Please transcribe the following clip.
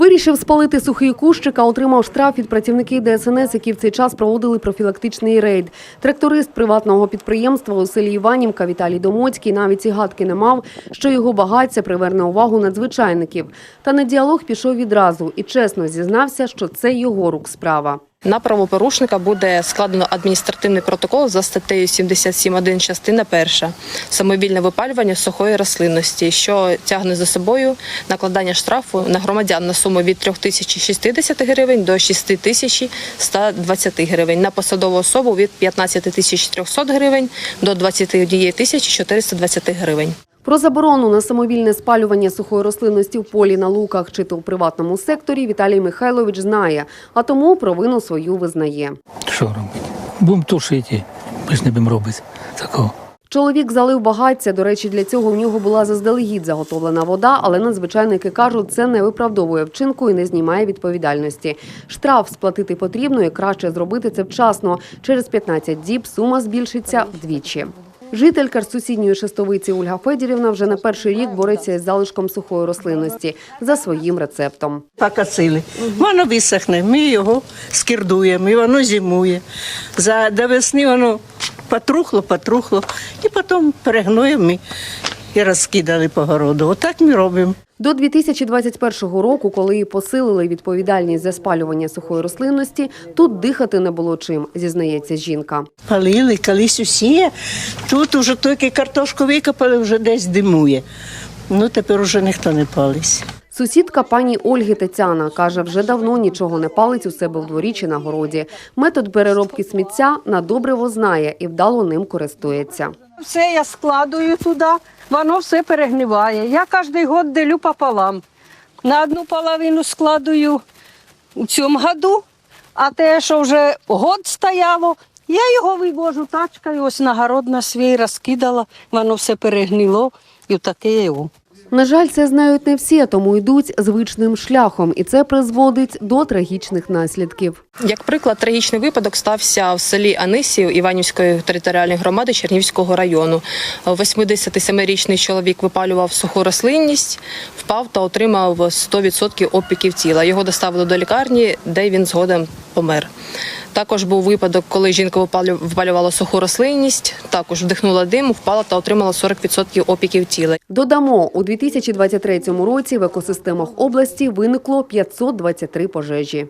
Вирішив спалити сухий кущик, а отримав штраф від працівників ДСНС, які в цей час проводили профілактичний рейд. Тракторист приватного підприємства у селі Іванівка Віталій Домоцький навіть і гадки не мав, що його багаття приверне увагу надзвичайників. Та на діалог пішов відразу і чесно зізнався, що це його рук справа. На правопорушника буде складено адміністративний протокол за статтею 77.1 частина 1 самовільне випалювання сухої рослинності, що тягне за собою накладання штрафу на громадян на суму від 3060 гривень до 6120 гривень, на посадову особу від 15300 гривень до 21420 гривень. Про заборону на самовільне спалювання сухої рослинності в полі на луках чи то в приватному секторі Віталій Михайлович знає, а тому провину свою визнає. Що робити? Будемо тушити. Ми ж не будемо робити такого. Чоловік залив багаття. До речі, для цього в нього була заздалегідь заготовлена вода, але надзвичайники кажуть, це не виправдовує вчинку і не знімає відповідальності. Штраф сплатити потрібно і краще зробити це вчасно. Через 15 діб сума збільшиться вдвічі. Жителька ж сусідньої шестовиці Ольга Федірівна вже не перший рік бореться із залишком сухої рослинності за своїм рецептом. Пакацили. Воно висохне, ми його скирдуємо, і воно зимує. За до весни воно потрухло, потрухло, і потім перегноємо і розкидали по городу. Отак ми робимо. До 2021 року, коли посилили відповідальність за спалювання сухої рослинності, тут дихати не було чим, зізнається жінка. Палили, колись усі. Тут уже тільки картошку викопали, вже десь димує. Ну тепер уже ніхто не палить. Сусідка пані Ольги Тетяна каже, вже давно нічого не палить у себе в дворі чи на городі. Метод переробки сміття на добриво знає і вдало ним користується. Все я складую туди, воно все перегниває. Я кожен год делю пополам. На одну половину складую у цьому году, а те, що вже год стояло, я його вивожу тачкою, ось нагород на свій розкидала, воно все перегнило і таке його. На жаль, це знають не всі, тому йдуть звичним шляхом, і це призводить до трагічних наслідків. Як приклад, трагічний випадок стався в селі Анисів Іванівської територіальної громади Чернівського району. 87-річний чоловік випалював суху рослинність, впав та отримав 100% опіків тіла. Його доставили до лікарні, де він згодом помер. Також був випадок, коли жінка випалю- випалювала суху рослинність, також вдихнула дим, впала та отримала 40% опіків тіла. Додамо, у 2023 році в екосистемах області виникло 523 пожежі.